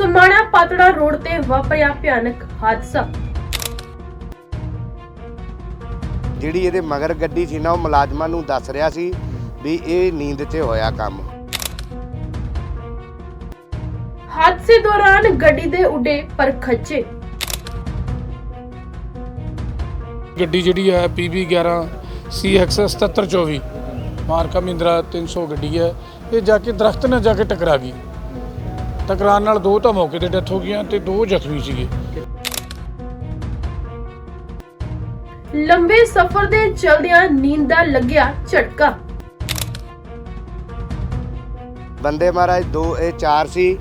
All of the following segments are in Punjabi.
ਸਮਾਣਾ ਪਾਤੜਾ ਰੋਡ ਤੇ ਵਾਪਰਿਆ ਭਿਆਨਕ ਹਾਦਸਾ। ਜਿਹੜੀ ਇਹਦੇ ਮਗਰ ਗੱਡੀ ਸੀ ਨਾ ਉਹ ਮੁਲਾਜ਼ਮਾਂ ਨੂੰ ਦੱਸ ਰਿਹਾ ਸੀ ਵੀ ਇਹ ਨੀਂਦ 'ਚ ਹੋਇਆ ਕੰਮ। ਹਾਦਸੇ ਦੌਰਾਨ ਗੱਡੀ ਦੇ ਉੱਡੇ ਪਰ ਖੱਚੇ ਗੱਡੀ ਜਿਹੜੀ ਹੈ PB 11 CX 7724 ਮਾਰਕਾ ਮਹਿੰਦਰਾ 300 ਗੱਡੀ ਹੈ। ਇਹ ਜਾ ਕੇ ਦਰਖਤ ਨਾਲ ਜਾ ਕੇ ਟਕਰਾ ਗਈ। ਟਕਰਾਉਣ ਨਾਲ ਦੋ ਤਾਂ ਮੌਕੇ ਤੇ ਡੈਥ ਹੋ ਗਈਆਂ ਤੇ ਦੋ ਜ਼ਖਮੀ ਸੀਗੇ। ਲੰਬੇ ਸਫ਼ਰ ਦੇ ਚਲਦਿਆਂ ਨੀਂਦ ਦਾ ਲੱਗਿਆ ਝਟਕਾ। ਬੰਦੇ ਮਹਾਰਾਜ ਦੋ ਇਹ ਚਾਰ ਸੀ।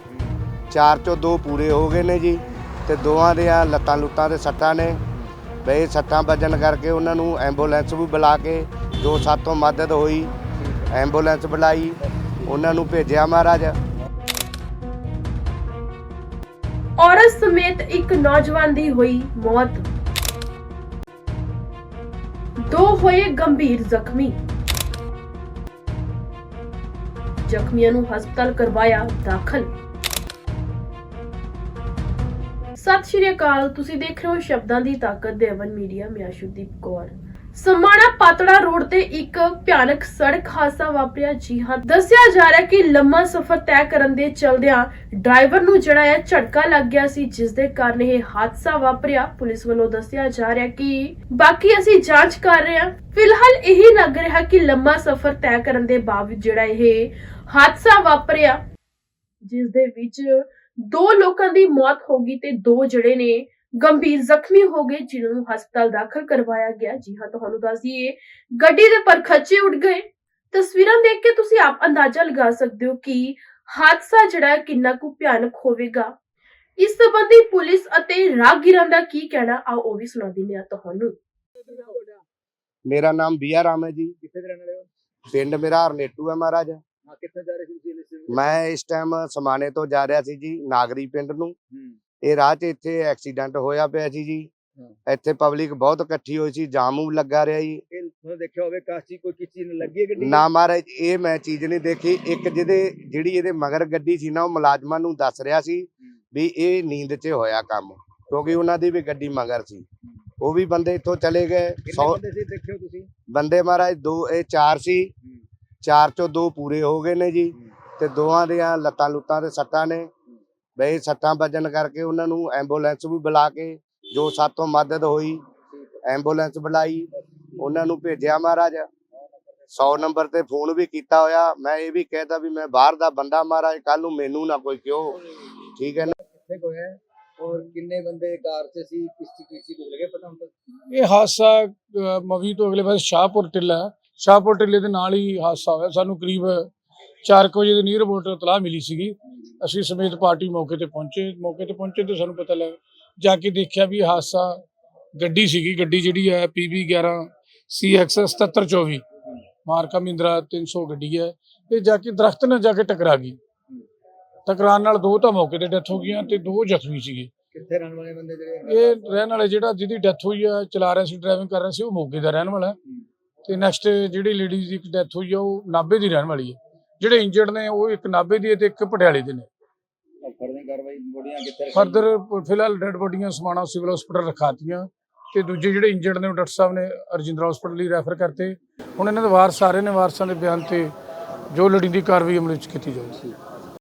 ਚਾਰ ਚੋਂ ਦੋ ਪੂਰੇ ਹੋ ਗਏ ਨੇ ਜੀ ਤੇ ਦੋਵਾਂ ਦੀਆਂ ਲੱਤਾਂ ਲੁੱਤਾਂ ਤੇ ਸੱਟਾਂ ਨੇ। ਬਈ ਸੱਟਾਂ ਵੱਜਣ ਕਰਕੇ ਉਹਨਾਂ ਨੂੰ ਐਂਬੂਲੈਂਸ ਵੀ ਬੁਲਾ ਕੇ ਜੋ ਸਾਤੋਂ ਮਦਦ ਹੋਈ। ਐਂਬੂਲੈਂਸ ਬੁਲਾਈ ਉਹਨਾਂ ਨੂੰ ਭੇਜਿਆ ਮਹਾਰਾਜ। ਔਰਤ ਸਮੇਤ ਇੱਕ ਨੌਜਵਾਨ ਦੀ ਹੋਈ ਮੌਤ। ਦੋ ਹੋਏ ਗੰਭੀਰ ਜ਼ਖਮੀ। ਜ਼ਖਮੀਆਂ ਨੂੰ ਹਸਪਤਾਲ ਕਰਵਾਇਆ ਦਾਖਲ। ਸਤਿ ਸ਼੍ਰੀ ਅਕਾਲ, ਤੁਸੀਂ ਦੇਖ ਰਹੇ ਹੋ ਸ਼ਬਦਾਂ ਦੀ ਤਾਕਤ ਦੇ ਅਵਨ ਮੀਡੀਆ, ਮੈਂ ਅਸ਼ੁਦੀਪ ਕੌਰ। ਸਮਾਣਾ ਪਾਤੜਾ ਰੋਡ ਤੇ ਇੱਕ ਭਿਆਨਕ ਸੜਕ ਹਾਦਸਾ ਵਾਪਰਿਆ। ਜੀ ਹਾਂ, ਦੱਸਿਆ ਜਾ ਰਿਹਾ ਕਿ ਲੰਮਾ ਸਫ਼ਰ ਤੈਅ ਕਰਨ ਦੇ ਚਲਦਿਆਂ ਡਰਾਈਵਰ ਨੂੰ ਜਿਹੜਾ ਹੈ ਝਟਕਾ ਲੱਗ ਗਿਆ ਸੀ, ਜਿਸ ਦੇ ਕਾਰਨ ਇਹ ਹਾਦਸਾ ਵਾਪਰਿਆ। ਪੁਲਿਸ ਵੱਲੋਂ ਦੱਸਿਆ ਜਾ ਰਿਹਾ ਕਿ ਬਾਕੀ ਅਸੀਂ ਜਾਂਚ ਕਰ ਰਹੇ ਹਾਂ। ਫਿਲਹਾਲ ਇਹੀ ਲੱਗ ਰਿਹਾ ਕਿ ਲੰਮਾ ਸਫ਼ਰ ਤੈਅ ਕਰਨ ਦੇ ਬਾਵਜੂਦ ਜਿਹੜਾ ਇਹ ਹਾਦਸਾ ਵਾਪਰਿਆ, ਜਿਸ ਦੇ ਵਿੱਚ ਦੋ ਲੋਕਾਂ ਦੀ ਮੌਤ ਹੋ ਗਈ ਤੇ ਦੋ ਜਿਹੜੇ ਨੇ ਗੰਭੀਰ ਜ਼ਖਮੀ ਹੋ ਗਏ ਜਿਨ੍ਹਾਂ ਨੂੰ ਹਸਪਤਾਲ ਦਾਖਲ ਕਰਵਾਇਆ ਗਿਆ। ਜੀ ਹਾਂ ਤੁਹਾਨੂੰ ਦੱਸ ਦਈਏ ਗੱਡੀ ਦੇ ਪਰਖੱਚੇ ਉੱਡ ਗਏ। ਤਸਵੀਰਾਂ ਦੇਖ ਕੇ ਤੁਸੀਂ ਆਪ ਅੰਦਾਜ਼ਾ ਲਗਾ ਸਕਦੇ ਹੋ ਕਿ ਹਾਦਸਾ ਜਿਹੜਾ ਕਿੰਨਾ ਕੁ ਭਿਆਨਕ ਹੋਵੇਗਾ। ਇਸ ਸੰਬੰਧੀ ਪੁਲਿਸ ਅਤੇ ਰਾਹਗੀਰਾਂ ਦਾ ਕੀ ਕਹਿਣਾ ਆਓ ਉਹ ਵੀ ਸੁਣਾ ਦਿੰਦੇ ਆ ਤੁਹਾਨੂੰ। ਮੇਰਾ ਨਾਮ ਬੀਆ ਰਾਮ ਹੈ ਜੀ। ਕਿੱਥੇ ਦੇ ਰਹਿਣ ਵਾਲੇ ਹੋ? ਪਿੰਡ ਮੇਰਾ ਹਰਨੇਟੂ ਹੈ ਮਹਾਰਾਜ। ਹਾਂ ਕਿੱਥੇ ਜਾ ਰਹੇ ਸੀ ਮੈਂ ਇਸ ਟਾਈਮ ਸਮਾਣੇ ਤੋਂ ਜਾ ਰਿਹਾ ਸੀ ਜੀ ਨਾਗਰੀ ਪਿੰਡ ਨੂੰ। ਹੂੰ। ਇਹ ਰਾਹ 'ਚ ਇੱਥੇ ਐਕਸੀਡੈਂਟ ਹੋਇਆ ਪਿਆ ਸੀ ਜੀ। ਇੱਥੇ ਪਬਲਿਕ ਬਹੁਤ ਇਕੱਠੀ ਹੋਈ ਸੀ ਜਾਮ ਲੱਗਾ ਰਿਹਾ ਜੀ। ਇਹ ਤੁਹਾਨੂੰ ਦੇਖਿਆ ਹੋਵੇ ਕਾਸੀ ਕੋਈ ਕਿਸੇ ਚੀਜ਼ ਨੂੰ ਲੱਗੀ ਹੈ ਗੱਡੀ? ਨਾ ਮਹਾਰਾਜ ਇਹ ਮੈਂ ਚੀਜ਼ ਨਹੀਂ ਦੇਖੀ। ਇੱਕ ਜਿਹਦੇ ਜਿਹੜੀ ਇਹਦੇ ਮਗਰ ਗੱਡੀ ਸੀ ਨਾ ਉਹ ਮੁਲਾਜ਼ਮਾਂ ਨੂੰ ਦੱਸ ਰਿਹਾ ਸੀ ਵੀ ਇਹ ਨੀਂਦ 'ਚ ਹੋਇਆ ਕੰਮ ਕਿਉਂਕਿ ਉਹਨਾਂ ਦੀ ਵੀ ਗੱਡੀ ਮਗਰ ਸੀ। ਉਹ ਵੀ ਬੰਦੇ ਇੱਥੋਂ ਚਲੇ ਗਏ। ਕਿੰਨੇ 100 ਬੰਦੇ ਸੀ ਦੇਖਿਓ ਤੁਸੀਂ? ਬੰਦੇ ਮਹਾਰਾਜ ਦੋ ਇਹ ਚਾਰ ਸੀ। ਚਾਰ ਚੋਂ ਦੋ ਪੂਰੇ ਹੋ ਗਏ ਨੇ ਜੀ ਤੇ ਦੋਵਾਂ ਦੀਆਂ ਲੱਤਾਂ ਲੁੱਤਾਂ ਤੇ ਸੱਟਾਂ ਨੇ। ਬਈ ਸੱਟਾਂ ਵੱਜਣ ਕਰਕੇ ਉਹਨਾਂ ਨੂੰ ਐਂਬੂਲੈਂਸ ਵੀ ਬੁਲਾ ਕੇ ਜੋ ਸਾਤੋਂ ਮਦਦ ਹੋਈ ਐਂਬੂਲੈਂਸ ਬੁਲਾਈ ਉਹਨਾਂ ਨੂੰ ਭੇਜਿਆ ਮਹਾਰਾਜ। 100 ਨੰਬਰ ਤੇ ਫੋਨ ਵੀ ਕੀਤਾ ਹੋਇਆ। ਮੈਂ ਇਹ ਵੀ ਕਹਿਤਾ ਵੀ ਮੈਂ ਬਾਹਰ ਦਾ ਬੰਦਾ ਮਹਾਰਾਜ ਕੱਲ ਨੂੰ ਮੈਨੂੰ ਨਾ ਕੋਈ ਕਿਉ। ਠੀਕ ਹੈ ਨਾ? ਕਿੱਥੇ ਹੋਇਆ? ਔਰ ਕਿੰਨੇ ਬੰਦੇ ਕਾਰ 'ਚ ਸੀ? ਕਿਸ ਕਿਸੇ ਕੁਝ ਲੱਗੇ ਪਤਾ ਤੱਕ ਇਹ ਹਾਦਸਾ ਮਵੀ ਤੋਂ ਅਗਲੇ ਪਾਸੇ ਸ਼ਾਹਪੁਰ ਟਿੱਲਾ। ਸ਼ਾਹਪੁਰ ਟਿੱਲੇ ਦੇ ਨਾਲ ਹੀ ਹਾਦਸਾ ਹੋਇਆ। ਸਾਨੂੰ ਕਰੀਬ 4 ਵਜੇ ਦੇ ਨੀਅਰ ਅਬਾਊਟ ਇਤਲਾਹ ਮਿਲੀ ਸੀਗੀ। ਅਸੀਂ ਸਮੇਤ ਪਾਰਟੀ ਮੌਕੇ ਤੇ ਪਹੁੰਚੇ। ਮੌਕੇ ਤੇ ਪਹੁੰਚੇ ਤੇ ਸਾਨੂੰ ਪਤਾ ਲੱਗਾ ਜਾ ਕੇ ਦੇਖਿਆ ਵੀ ਹਾਦਸਾ ਗੱਡੀ ਸੀਗੀ। ਗੱਡੀ ਜਿਹੜੀ ਹੈ PB 11 CX 7724 ਮਾਰਕਾ ਮਹਿੰਦਰਾ 300 ਗੱਡੀ ਹੈ। ਇਹ ਜਾ ਕੇ ਦਰਖਤ ਨਾਲ ਜਾ ਕੇ ਟਕਰਾ ਗਈ। ਟਕਰਾਉਣ ਨਾਲ ਦੋ ਤਾਂ ਮੌਕੇ ਤੇ ਡੈਥ ਹੋ ਗਈਆਂ ਤੇ ਦੋ ਜ਼ਖਮੀ ਸੀਗੇ। ਕਿੱਥੇ ਰਹਿਣ ਵਾਲੇ ਬੰਦੇ ਜਿਹੜੇ ਇਹ ਰਹਿਣ ਵਾਲੇ ਜਿਹੜਾ ਜਿਹਦੀ ਡੈਥ ਹੋਈ ਆ ਚਲਾ ਰਿਹਾ ਸੀ ਡਰਾਈਵਿੰਗ ਕਰ ਰਿਹਾ ਸੀ ਉਹ ਮੋਗੇ ਦਾ ਰਹਿਣ ਵਾਲਾ ਹੈ। ਤੇ ਨੈਕਸਟ ਜਿਹੜੀ ਲੇਡੀਜ਼ ਦੀ ਡੈਥ ਹੋਈ ਆ ਉਹ ਨਾਭੇ ਦੀ ਰਹਿਣ ਵਾਲੀ ਹੈ। ਜਿਹੜੇ ਇੰਜਰਡ ਨੇ ਉਹ ਇੱਕ ਨਾਭੇ ਦੀ ਤੇ ਇੱਕ ਪਟਿਆਲੇ ਦੇ ਨੇ। ਫਰਦਰ ਫਿਲਹਾਲ ਡੈਡ ਬੋਡੀਆਂ ਸਮਾਣਾ ਸਿਵਲ ਹਸਪੀਟਲ ਰਖਾਤੀਆਂ ਤੇ ਦੂਜੇ ਜਿਹੜੇ ਇੰਜਰਡ ਨੇ ਉਹ ਡਾਕਟਰ ਸਾਹਿਬ ਨੇ ਰਜਿੰਦਰਾ ਹਸਪੀਟਲ ਲਈ ਰੈਫਰ ਕਰਤੇ। ਹੁਣ ਇਹਨਾਂ ਦੇ ਵਾਰਸ ਸਾਰੇ ਨੇ ਵਾਰਸਾਂ ਦੇ ਬਿਆਨ ਤੇ ਜੋ ਲੋੜੀਂਦੀ ਕਾਰਵਾਈ ਅਮਲ ਵਿੱਚ ਕੀਤੀ ਜਾਊਗੀ